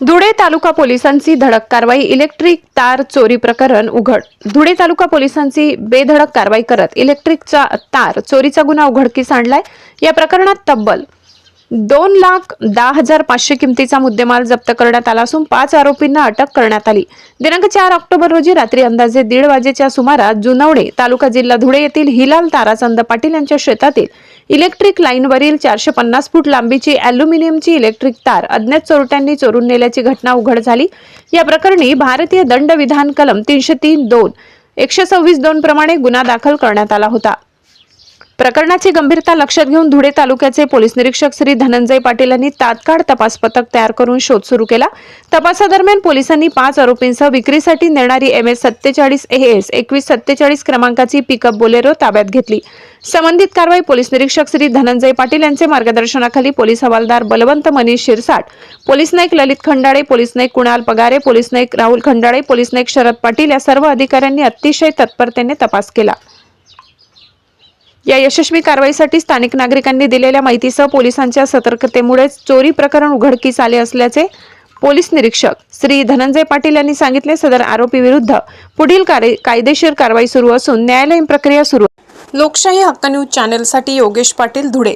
धुळे तालुका पोलिसांची धडक कारवाई इलेक्ट्रिक तार चोरी प्रकरण उघड. धुळे तालुका पोलिसांची बेधडक कारवाई करत इलेक्ट्रिकचा तार चोरीचा गुन्हा उघडकीस आणलाय. या प्रकरणात तब्बल दोन लाख दहा हजार पाचशे किमतीचा मुद्देमाल जप्त करण्यात आला असून पाच आरोपींना अटक करण्यात आली. दिनांक चार ऑक्टोबर रोजी रात्री अंदाजे दीड वाजेच्या सुमारास जुनवणे तालुका जिल्हा धुळे येथील हिलाल ताराचंद पाटील यांच्या शेतातील इलेक्ट्रिक लाईनवरील चारशे पन्नास फूट लांबीची अॅल्युमिनियमची इलेक्ट्रिक तार अज्ञात चोरट्यांनी चोरून नेल्याची घटना उघड झाली. या प्रकरणी भारतीय दंड विधान कलम तीनशे तीन दोन एकशे सव्वीस दोन प्रमाणे गुन्हा दाखल करण्यात आला होता. प्रकरणाची गंभीरता लक्षात घेऊन धुळे तालुक्याचे पोलीस निरीक्षक श्री धनंजय पाटील यांनी तात्काळ तपास पथक तयार करून शोध सुरू केला. तपासादरम्यान पोलिसांनी पाच आरोपींसह विक्रीसाठी नेणारी एम एस सत्तेचाळीस ए एस एकवीस सत्तेचाळीस क्रमांकाची पिकअप बोलेरो ताब्यात घेतली. संबंधित कारवाई पोलीस निरीक्षक श्री धनंजय पाटील यांचे मार्गदर्शनाखाली पोलीस हवालदार Balwant Manish Shirsat police Naik Lalit Khandale police Naik Kunal Pagare police Naik Rahul Khandale police Naik Sharad Patil या सर्व अधिकाऱ्यांनी अतिशय तत्परतेने तपास केला. या यशस्वी कारवाईसाठी स्थानिक नागरिकांनी दिलेल्या माहितीसह पोलिसांच्या सतर्कतेमुळेच चोरी प्रकरण उघडकीस आले असल्याचे पोलीस निरीक्षक श्री धनंजय पाटील यांनी सांगितले. सदर आरोपी विरुद्ध पुढील कार्य- कायदेशीर कारवाई सुरू असून न्यायालयीन प्रक्रिया सुरू. लोकशाही हक्क न्यूज चॅनेलसाठी योगेश पाटील धुळे.